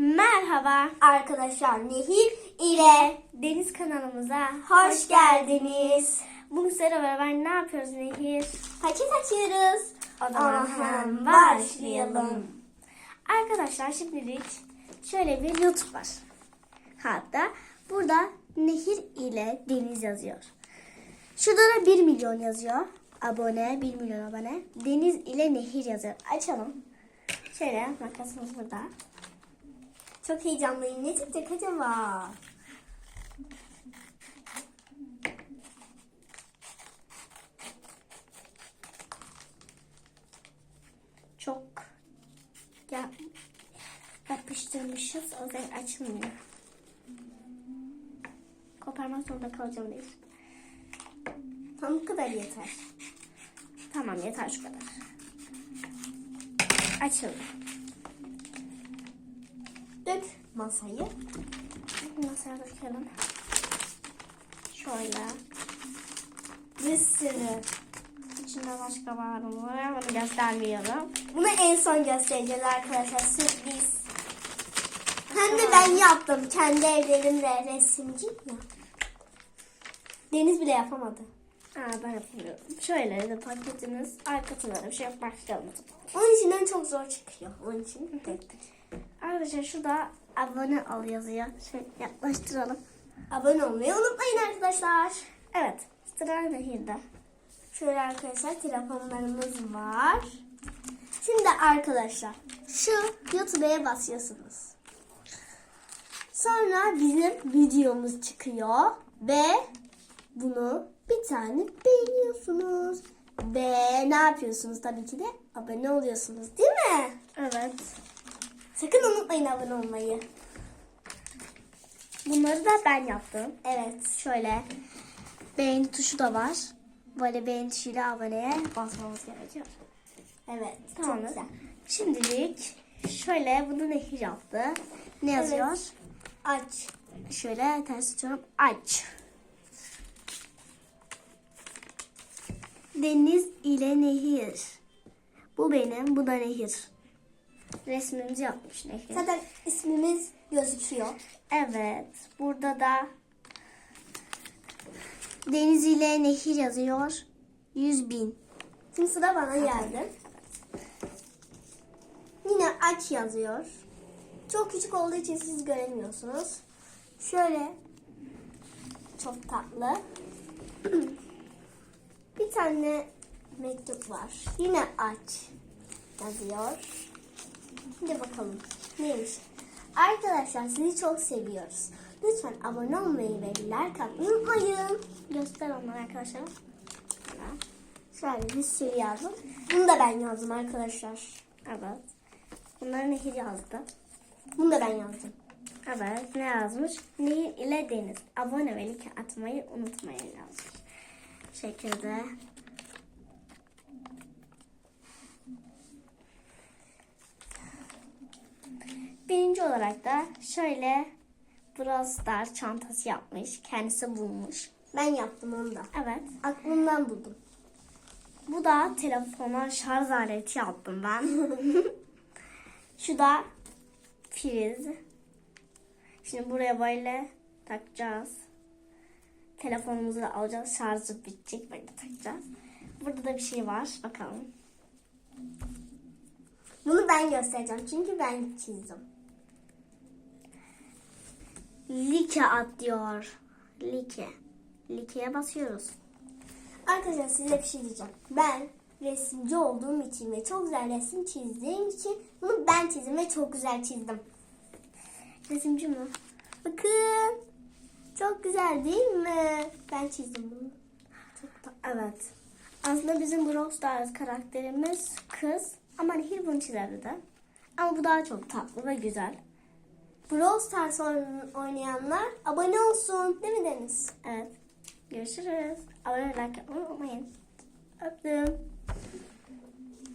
Merhaba Arkadaşlar Nehir ile Deniz kanalımıza hoş geldiniz. Bugün sizlerle beraber ne yapıyoruz Nehir? Paket açıyoruz. O zaman hemen başlayalım. Arkadaşlar şimdilik şöyle bir YouTube var. Hatta burada Nehir ile Deniz yazıyor. Şurada da 1 milyon yazıyor. Abone, 1 milyon abone. Deniz ile Nehir yazıyor. Açalım. Şöyle makasımız burada. Çok heyecanlıyım. Ne çıkacak acaba? çok ya, yapıştırmışız. O yüzden açılmıyor. Koparmak zorunda kalacağım değil. Tam bu kadar yeter. Tamam yeter şu kadar. Açıldı. Dök masayı. Masaya dökelim. Şöyle. Bir sürü. İçinde başka var mı? Bunu göstermiyorum. Bunu en son göstereceğiz arkadaşlar. Sürpriz. Hem de ben yaptım. Kendi ellerimle resimciyim ya. Deniz bile yapamadı. Aa, ben yapamıyorum. Şöyle de paketimiz da bir şey. Başlayalım. Onun içinden çok zor çıkıyor. Onun için tek tek. Arkadaşlar şurada abone ol yazıyor. Şöyle yaklaştıralım. Abone olmayı unutmayın arkadaşlar. Evet. Sıra Nehir'de. Şöyle arkadaşlar telefonlarımız var. Şimdi arkadaşlar şu YouTube'a basıyorsunuz. Sonra bizim videomuz çıkıyor ve bunu bir tane beğeniyorsunuz. Ve ne yapıyorsunuz tabii ki de abone oluyorsunuz değil mi? Evet. Sakın unutmayın abone olmayı. Bunları da ben yaptım. Evet. Şöyle beğeni tuşu da var. Böyle beğeni tuşuyla aboneye basmamız gerekiyor. Evet. Tamam. Çok güzel. Şimdilik şöyle bunu Nehir yaptı. Ne yazıyor? Aç. Şöyle ters tutuyorum. Aç. Deniz ile nehir. Bu benim, bu da nehir. Resmimizi yapmış nehir. Zaten ismimiz gözüküyor. Evet, burada da deniz ile nehir yazıyor. 100 bin. Şimdi sıra bana geldi. Yine aç yazıyor. Çok küçük olduğu için siz göremiyorsunuz. Şöyle çok tatlı. Bir tane mektup var. Yine aç yazıyor. Şimdi bakalım neymiş. Arkadaşlar sizi çok seviyoruz. Lütfen abone olmayı ve like atmayı unutmayın. Göster onları arkadaşlar. Şöyle bir sürü yazdım. Bunu da ben yazdım arkadaşlar. Evet. Bunları nehir yazdı. Bunu da ben yazdım. Evet, ne yazmış? Nehir ile deniz. Abone ve like atmayı unutmayın yazmış. Bu şekilde. Birinci olarak da şöyle Brawl Stars çantası yapmış. Kendisi bulmuş. Ben yaptım onu da. Evet. Aklımdan buldum. Bu da telefona şarj aleti yaptım ben. Şu da priz. Şimdi buraya böyle takacağız. Telefonumuzu alacağız. Şarjı bitecek. Böyle takacağız. Burada da bir şey var. Bakalım. Bunu ben göstereceğim çünkü ben çizdim. Like at diyor. Like. Like'ye basıyoruz. Arkadaşlar size bir şey diyeceğim. Ben resimci olduğum için ve çok güzel resim çizdiğim için bunu ben çizdim ve çok güzel çizdim. Resimci mi? Bakın. Çok güzel değil mi? Ben çizdim bunu. Çok tatlı. Evet. Aslında bizim Brawl Stars karakterimiz kız. Ama Nehir bunu çizerdi de. Ama bu daha çok tatlı ve güzel. Brawl Stars oyn- oynayanlar abone olsun. Değil mi Deniz? Evet. Görüşürüz. Abone like yapmayı unutmayın. Öptüm.